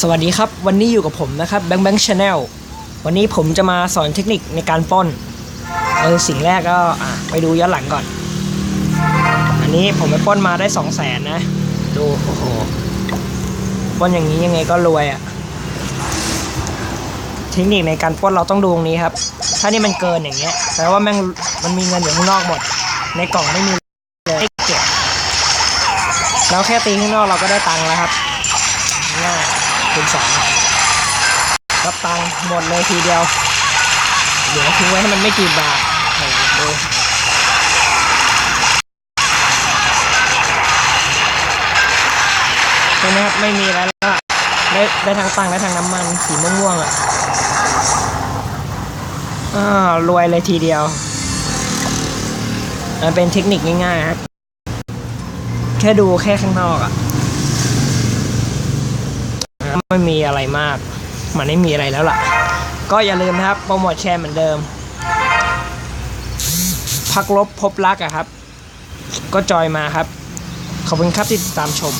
สวัสดีครับ วันนี้อยู่กับผมนะครับแบงค์แบงค์ชาแนลวันนี้ผมจะมาสอนเทคนิคในการปล้นเออสิ่งแรกก็ไปดูย้อนหลังก่อน อันนี้ผมไปปล้นมาได้สองแสนนะ ดูโอ้โหปล้นอย่างนี้ยังไงก็รวยอะ่ะเทคนิคในการปล้นเราต้องดูตรงนี้ครับ ถ้านี่มันเกินอย่างเงี้ยแปลว่าแม่งมันมีเงินอยู่ข้างนอกหมด ในกล่องไม่มีเลยให้เก็บเราแค่ตีข้างนอกเราก็ได้ตังค์แล้วครับง่าย คูณสองรับตังหมดเลยทีเดียว เหลือทิ้งไว้ให้มันไม่กี่บาทโอ้โหดูเห็นไหมครับไม่มีแล้วล้วก็ได้ได้ทั้งตังได้ทั้งน้ำมันสีม่วงๆอะอ่ารวยเลยทีเดียวมันเป็นเทคนิคง่ายๆครับ แค่ดูแค่ข้างนอกอะ ไม่มีอะไรมาก มันไม่มีอะไรแล้วล่ะ ก็อย่าลืมนะครับโปรโมทแชร์เหมือนเดิม พักลบพบรักอะครับ ก็จอยมาครับ ขอบคุณครับที่ติดตามชม